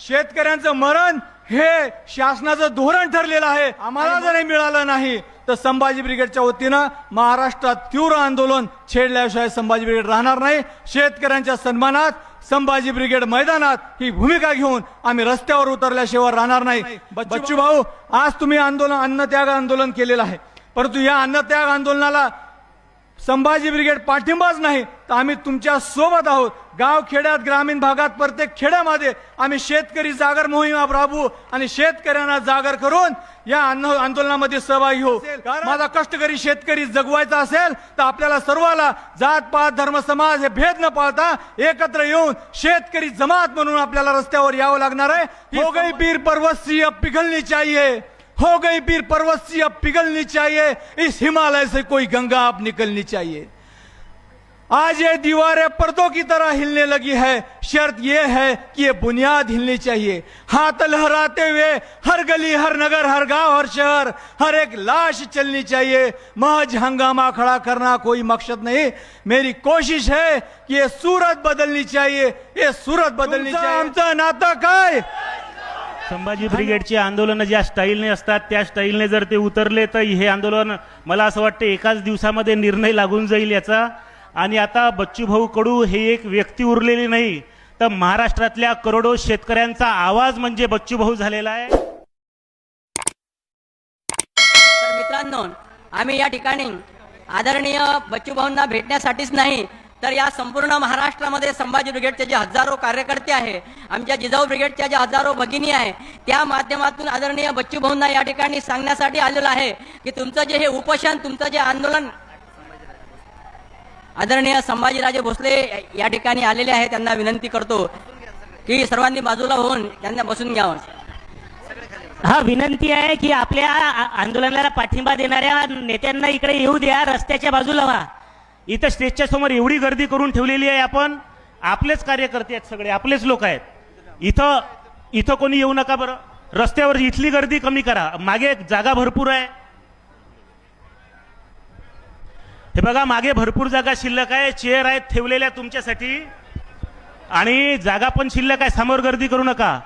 शेतकऱ्यांचं मरण हे शासनाचं धोरण ठरलेलं आहे. आम्हाला जर हे मिळालं नाही तर संभाजी ब्रिगेडच्या वतीनं महाराष्ट्रात तीव्र आंदोलन छेडल्याशिवाय संभाजी ब्रिगेड राहणार नाही. शेतकऱ्यांच्या सन्मानात संभाजी ब्रिगेड मैदानात ही भूमिका घेऊन आम्ही रस्त्यावर उतरल्याशिवाय राहणार नाही. बच्चू भाऊ आज तुम्ही आंदोलन अन्नत्याग आंदोलन केलेलं आहे. परंतु या अन्नत्याग आंदोलनाला संभाजी ब्रिगेड पाठिंबाच नाही तर आम्ही तुमच्यासोबत आहोत. गाव खेड्यात ग्रामीण भागात प्रत्येक खेड्यामध्ये आम्ही शेतकरी जागर मोहीम राबवू आणि शेतकऱ्यांना जागर करून या आंदो- आंदोलनामध्ये सहभागी होऊ. माझा कष्टकरी शेतकरी जगवायचा असेल तर आपल्याला सर्वाला जात पात धर्म समाज हे भेद न पाळता एकत्र येऊन शेतकरी जमात म्हणून आपल्याला रस्त्यावर यावं लागणार आहे. हो गई पीर पर्वत अब पिघलनी चाहिए हो गई पीर पर्वत सी अब पिघलनी चाहिए। इस हिमालय से कोई गंगा अब निकलनी चाहिए। आज ये दीवारें पर्दों की तरह हिलने लगी है। शर्त ये है कि ये बुनियाद हिलनी चाहिए। हाथ लहराते हुए हर गली हर नगर हर गाँव हर शहर हर एक लाश चलनी चाहिए। महज हंगामा खड़ा करना कोई मकसद नहीं। मेरी कोशिश है कि ये सूरत बदलनी चाहिए। ये सूरत बदलनी चाहिए। आमचं नातं काय संभाजी ब्रिगेडची आंदोलनं ज्या स्टाईलने असतात त्या स्टाईलने जर ते उतरले तर हे आंदोलन मला असं वाटतं एकाच दिवसामध्ये निर्णय लागून जाईल याचा. आणि आता बच्चूभाऊ कडू हे एक व्यक्ती उरलेली नाही तर महाराष्ट्रातल्या करोडो शेतकऱ्यांचा आवाज म्हणजे बच्चूभाऊ झालेला आहे. तर मित्रांनो आम्ही या ठिकाणी आदरणीय बच्चूभाऊंना भेटण्यासाठीच नाही तर या संपूर्ण महाराष्ट्रामध्ये संभाजी ब्रिगेडचे जे हजारो कार्यकर्ते आहे आमच्या जिजाऊ ब्रिगेडच्या ज्या हजारो भगिनी आहे त्या माध्यमातून आदरणीय बच्चूभाऊंना या ठिकाणी सांगण्यासाठी आलेलं आहे की तुमचं जे हे उपोषण तुमचं जे आंदोलन आदरणीय संभाजीराजे भोसले या ठिकाणी आलेले आहे त्यांना विनंती करतो की सर्वांनी बाजूला होऊन त्यांना बसून घ्यावं. हा विनंती आहे की आपल्या आंदोलनाला पाठिंबा देणाऱ्या नेत्यांना इकडे येऊ द्या रस्त्याच्या बाजूला व्हा. इथं स्टेजच्या समोर एवढी गर्दी करून ठेवलेली आहे आपण. आपलेच कार्यकर्ते आहेत सगळे आपलेच लोक आहेत. इथं इथं कोणी येऊ नका बरं. रस्त्यावर इथली गर्दी कमी करा. मागे जागा भरपूर आहे. हे बघा मागे भरपूर जागा शिल्लक आहे. चेअर आहेत ठेवलेल्या तुमच्यासाठी. आणि जागा पण शिल्लक आहे. समोर गर्दी करू नका.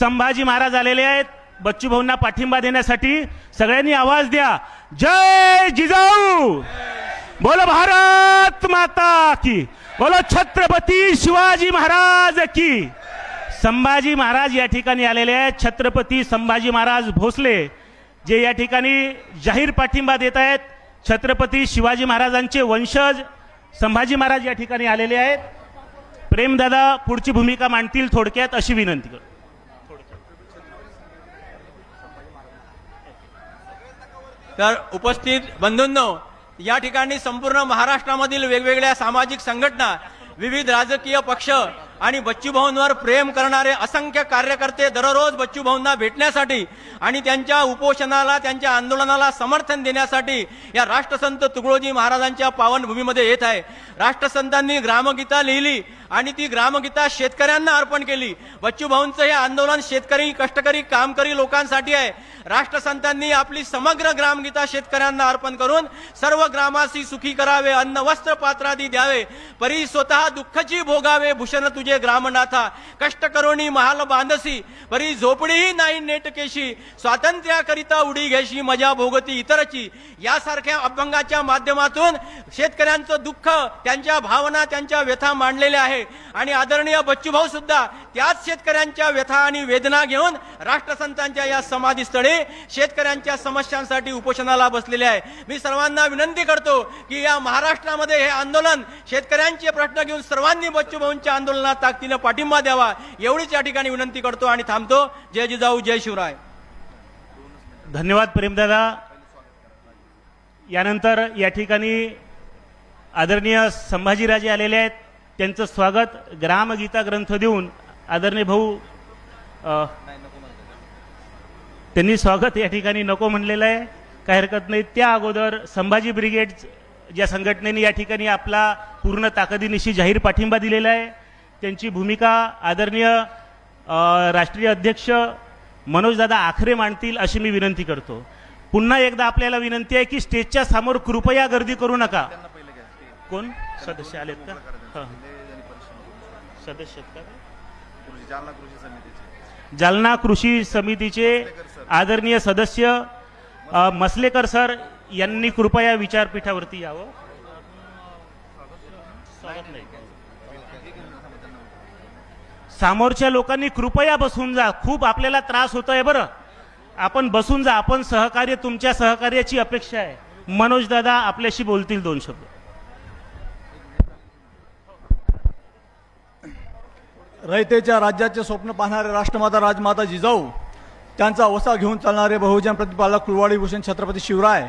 संभाजी महाराज आलेले आहेत. बच्चू भाऊंना पाठिंबा देण्यासाठी सगळ्यांनी आवाज द्या. जय जिजाऊ! बोलो भारत माता की। बोलो छत्रपती शिवाजी महाराज की। संभाजी महाराज या ठिकाणी आलेले आहेत. छत्रपती संभाजी महाराज भोसले जे या ठिकाणी जाहीर पाठिंबा देत आहेत. छत्रपती शिवाजी महाराजांचे वंशज संभाजी महाराज या ठिकाणी आलेले आहेत. प्रेमदादा पुढची भूमिका मांडतील थोडक्यात अशी विनंती करतो. तर उपस्थित बंधूंनो या ठिकाणी संपूर्ण महाराष्ट्रामधील वेगवेगळ्या सामाजिक संघटना विविध राजकीय पक्ष आणि बच्चूभाऊंवर प्रेम करणारे असंख्य कार्यकर्ते दररोज बच्चूभाऊंना भेटण्यासाठी आणि त्यांच्या उपोषणाला त्यांच्या आंदोलनाला समर्थन देण्यासाठी या राष्ट्रसंत तुकडोजी महाराजांच्या पावनभूमीमध्ये येत आहे. राष्ट्रसंतांनी ग्रामगीता लिहिली आणि ती ग्रामगीता शेतकऱ्यांना अर्पण केली. बच्चूभाऊंचं हे आंदोलन शेतकरी कष्टकरी कामकरी लोकांसाठी आहे. राष्ट्रसंतांनी आपली समग्र ग्रामगीता शेतकऱ्यांना अर्पण करून सर्व ग्रामासी सुखी करावे अन्न वस्त्र पात्रादी द्यावे. परी स्वतः दुःखची भोगावे भूषण तुझे ग्रामनाथा. कष्ट करोणी महाल बांधसी. परी झोपडीही नाही नेटकेशी स्वातंत्र्याकरिता उडी घ्याशी मजा भोगती इतरची. यासारख्या अभंगाच्या माध्यमातून शेतकऱ्यांचं दुःख त्यांच्या भावना त्यांच्या व्यथा मांडलेल्या आहे आणि आदरणीय बच्चूभाऊ सुद्धा त्याच शेतकऱ्यांच्या व्यथा आणि वेदना घेऊन राष्ट्रसंतांच्या या समाधीस्थळी शेतकऱ्यांच्या समस्यांसाठी उपोषणाला बसलेले आहे. मी सर्वांना विनंती करतो की या महाराष्ट्रामध्ये हे आंदोलन शेतकऱ्यांचे प्रश्न घेऊन सर्वांनी बच्चूभाऊंच्या आंदोलनात ताकदीनं पाठिंबा द्यावा एवढीच या ठिकाणी विनंती करतो आणि थांबतो. जय जिजाऊ जय शिवराय. धन्यवाद प्रेमदादा. यानंतर या ठिकाणी आदरणीय संभाजीराजे आलेले आहेत. त्यांचं स्वागत ग्रामगीता ग्रंथ देऊन आदरणीय भाऊ त्यांनी स्वागत या ठिकाणी नको म्हणलेलं आहे. काही हरकत नाही. त्या अगोदर संभाजी ब्रिगेड ज्या संघटनेने या ठिकाणी आपला पूर्ण ताकदीनिशी जाहीर पाठिंबा दिलेला आहे. त्यांची भूमिका आदरणीय राष्ट्रीय अध्यक्ष मनोजदादा आखरे मांडतील अशी मी विनंती करतो. पुन्हा एकदा आपल्याला विनंती आहे की स्टेजच्या समोर कृपया गर्दी करू नका. कोण? सदस्य आलेत का? हां. सदस्य आहेत का कृषी जालना कृषी समितीचे. जालना कृषी समितीचे आदरणीय सदस्य अ, मसलेकर सर यांनी कृपया विचारपीठावरती यावं. स्वागत नाही. समोरच्या लोकांनी कृपया बसून जा. खूप आपल्याला त्रास होतोय बरं. आपण बसून जा. आपण सहकार्य तुमच्या सहकार्याची अपेक्षा आहे. मनोज दादा आपल्याशी बोलतील दोन शब्द. रयतेच्या राज्याचे स्वप्न पाहणारे राष्ट्रमाता राजमाता जिजाऊ त्यांचा वसा घेऊन चालणारे बहुजन प्रतिपालक कुलवाडी भूषण छत्रपती शिवराय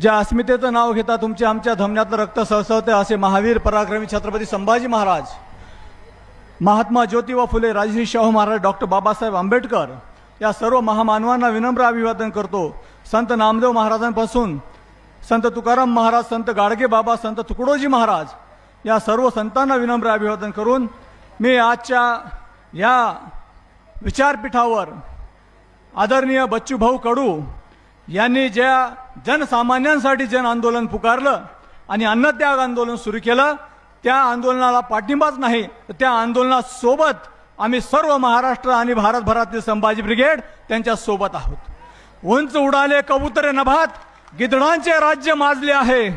ज्या अस्मितेचं नाव घेता तुमच्या आमच्या धमन्यातलं रक्त सळसळते असे महावीर पराक्रमी छत्रपती संभाजी महाराज महात्मा ज्योतिबा फुले राजश्री शाहू महाराज डॉक्टर बाबासाहेब आंबेडकर या सर्व महामानवांना विनम्र अभिवादन करतो. संत नामदेव महाराजांपासून संत तुकाराम महाराज संत गाडगे बाबा संत तुकडोजी महाराज या सर्व संतांना विनम्र अभिवादन करून मी आजच्या या विचारपीठावर आदरणीय बच्चूभाऊ कडू यांनी ज्या जनसामान्यांसाठी जन आंदोलन पुकारलं आणि अन्नत्याग आंदोलन सुरू केलं त्या आंदोलनाला पाठिंबाच नाही. तर त्या आंदोलनासोबत आम्ही सर्व महाराष्ट्र आणि भारतभरातील संभाजी ब्रिगेड त्यांच्यासोबत आहोत. उंच उडाले कबुतरे नभात गिदडांचे राज्य माजले आहे.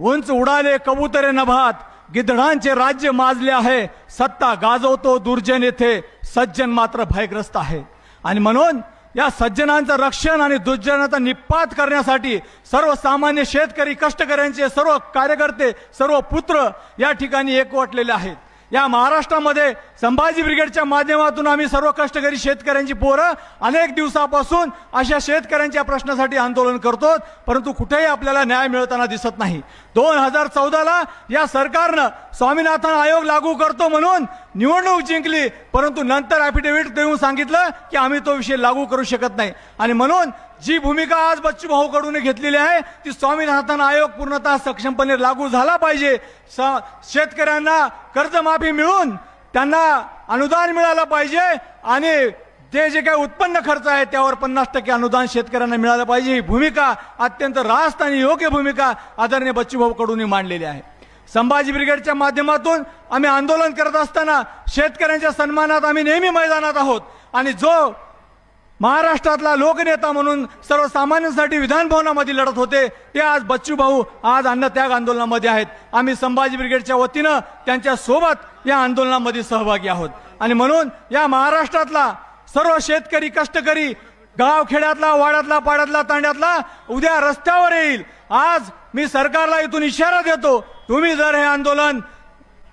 उंच उडाले कबुतरे नभात गिधडांचे राज्य माजले आहे. सत्ता गाजवतो दुर्जन येथे. सज्जन मात्र भयग्रस्त आहे. आणि म्हणून या सज्जनांचं रक्षण आणि दुर्जनाचा निपात करण्यासाठी सर्वसामान्य शेतकरी कष्टकऱ्यांचे सर्व कार्यकर्ते सर्व पुत्र या ठिकाणी एकवटलेले आहेत. या महाराष्ट्रामध्ये संभाजी ब्रिगेडच्या माध्यमातून आम्ही सर्व कष्टकरी शेतकऱ्यांची पोरं अनेक दिवसापासून अशा शेतकऱ्यांच्या प्रश्नासाठी आंदोलन करतो परंतु कुठेही आपल्याला न्याय मिळताना दिसत नाही. दोन हजार चौदाला या सरकारनं स्वामीनाथन आयोग लागू करतो म्हणून निवडणूक जिंकली परंतु नंतर ॲफिडेव्हिट देऊन सांगितलं की आम्ही तो विषय लागू करू शकत नाही. आणि म्हणून जी भूमिका आज बच्चू भाऊ कडून घेतलेली आहे ती स्वामीनाथन आयोग पूर्णतः सक्षमपणे लागू झाला पाहिजे. स- शेतकऱ्यांना कर्जमाफी मिळून त्यांना अनुदान मिळालं पाहिजे आणि ते जे काही उत्पन्न खर्च आहे त्यावर पन्नास टक्के अनुदान शेतकऱ्यांना मिळालं पाहिजे. ही भूमिका अत्यंत रास्त आणि योग्य भूमिका आदरणीय बच्चूभाऊ कडून मांडलेली आहे. संभाजी ब्रिगेडच्या माध्यमातून आम्ही आंदोलन करत असताना शेतकऱ्यांच्या सन्मानात आम्ही नेहमी मैदानात आहोत आणि जो महाराष्ट्रातला लोकनेता म्हणून सर्वसामान्यांसाठी विधानभवनामध्ये लढत होते. ते आज बच्चू भाऊ आज अन्नत्याग आंदोलनामध्ये आहेत. आम्ही संभाजी ब्रिगेडच्या वतीनं त्यांच्यासोबत या आंदोलनामध्ये सहभागी आहोत. आणि म्हणून या महाराष्ट्रातला सर्व शेतकरी कष्टकरी गाव खेड्यातला वाड्यातला पाड्यातला तांड्यातला उद्या रस्त्यावर येईल. आज मी सरकारला इथून इशारा देतो तुम्ही जर हे आंदोलन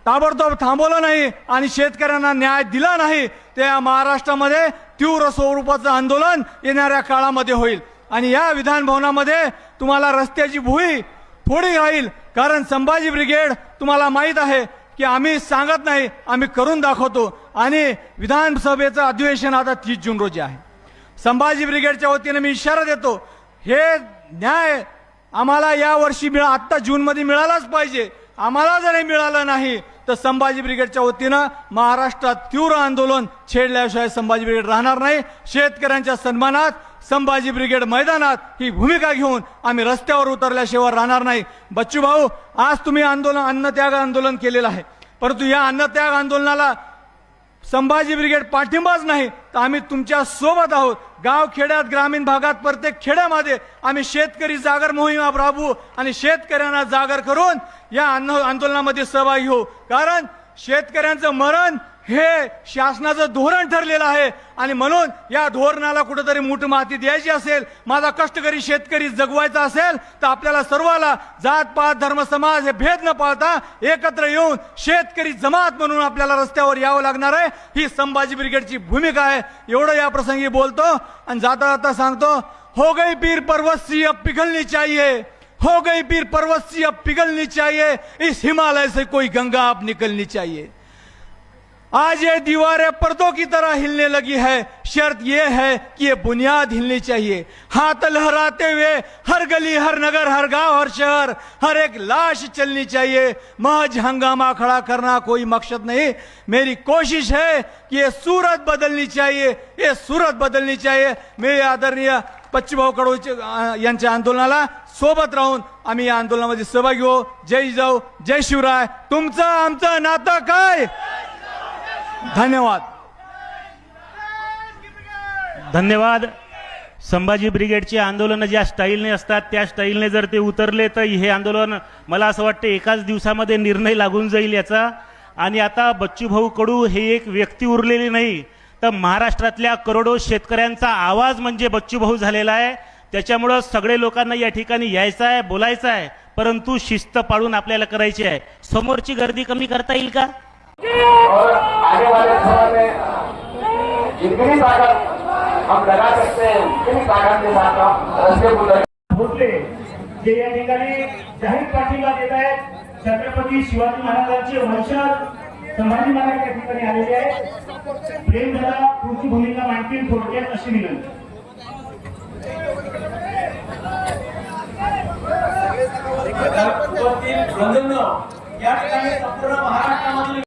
ताबडतोब थांबवलं नाही आणि शेतकऱ्यांना न्याय दिला नाही त्या महाराष्ट्रामध्ये तीव्र स्वरूपाचं आंदोलन येणाऱ्या काळामध्ये होईल. आणि या विधानभवनामध्ये तुम्हाला रस्त्याची भुई थोडी राहील कारण संभाजी ब्रिगेड तुम्हाला माहीत आहे की आम्ही सांगत नाही आम्ही करून दाखवतो. आणि विधानसभेचं अधिवेशन आता तीस जून रोजी आहे. संभाजी ब्रिगेडच्या वतीने मी इशारा देतो हे न्याय आम्हाला यावर्षी मिळा आत्ता जूनमध्ये मिळालाच पाहिजे. आम्हाला जर हे मिळालं नाही तर संभाजी ब्रिगेडच्या वतीनं महाराष्ट्रात तीव्र आंदोलन छेडल्याशिवाय संभाजी ब्रिगेड राहणार नाही. शेतकऱ्यांच्या सन्मानात संभाजी ब्रिगेड मैदानात ही भूमिका घेऊन आम्ही रस्त्यावर उतरल्याशिवाय राहणार नाही. बच्चू भाऊ आज तुम्ही आंदोलन अन्नत्याग आंदोलन केलेलं आहे. परंतु या अन्नत्याग आंदोलनाला संभाजी ब्रिगेड पाठिंबाच नाही तर आम्ही तुमच्यासोबत आहोत. गाव खेड्यात ग्रामीण भागात प्रत्येक खेड्यामध्ये आम्ही शेतकरी जागर मोहीम राबवू आणि शेतकऱ्यांना जागर करून या आंदो- आंदोलनामध्ये सहभागी होऊ. कारण शेतकऱ्यांचं मरण हे शासनाचं धोरण ठरलेलं आहे. आणि म्हणून या धोरणाला कुठेतरी मूठ माती द्यायची असेल माझा कष्टकरी शेतकरी जगवायचा असेल तर आपल्याला सर्वाला जात पात धर्म समाज हे भेद न पाळता एकत्र येऊन शेतकरी जमात म्हणून आपल्याला रस्त्यावर यावं लागणार आहे. ही संभाजी ब्रिगेडची भूमिका आहे. एवढं या प्रसंगी बोलतो आणि जाता जाता सांगतो हो गई पीर पर्वत सी पिघलनी चाहिए हो गई पीर पर्वत सी पिघलनी चाहिए इस हिमालय से कोई गंगा आप निकलनी चाहिए. आज ये दीवारें पर्दों की तरह हिलने लगी है। शर्त ये है कि ये बुनियाद हिलनी चाहिए। हाथ लहराते हुए हर गली हर नगर हर गांव हर शहर हर एक लाश चलनी चाहिए। महज हंगामा खड़ा करना कोई मकसद नहीं। मेरी कोशिश है कि ये सूरत बदलनी चाहिए। ये सूरत बदलनी चाहिए। मेरे आदरणीय पश्चिमभाऊ कडू यांच्या आंदोलनाला सोबत राहून आम्ही या आंदोलनामध्ये सहभागी हो। जय जाऊ जय शिवराय। तुमचं आमचं नातं काय? धन्यवाद। धन्यवाद। संभाजी ब्रिगेडचे आंदोलनं ज्या स्टाईलने असतात त्या स्टाईलने जर ते उतरले तर हे आंदोलन मला असं वाटतं एकाच दिवसामध्ये निर्णय लागून जाईल याचा. आणि आता बच्चूभाऊ कडू हे एक व्यक्ती उरलेली नाही तर महाराष्ट्रातल्या करोडो शेतकऱ्यांचा आवाज म्हणजे बच्चूभाऊ झालेला आहे. त्याच्यामुळं सगळे लोकांना या ठिकाणी यायचं आहे बोलायचं आहे परंतु शिस्त पाळून आपल्याला करायची आहे. समोरची गर्दी कमी करता येईल का? और आने वाले समय में जितनी ताकत हम लगा सकते हैं उतनी ताकत के साथ हम रस्ते को भोसले जे या ठिकाणी जाहीर पाठिंबा देत आहेत छत्रपती शिवाजी महाराजांचे वंशज संभाजी महाराज या ठिकाणी आलेले आहेत. प्रेम जरा पुढची भूमिका मांडतील थोडक्यात अशी विनंती. या ठिकाणी संपूर्ण महाराष्ट्रामधील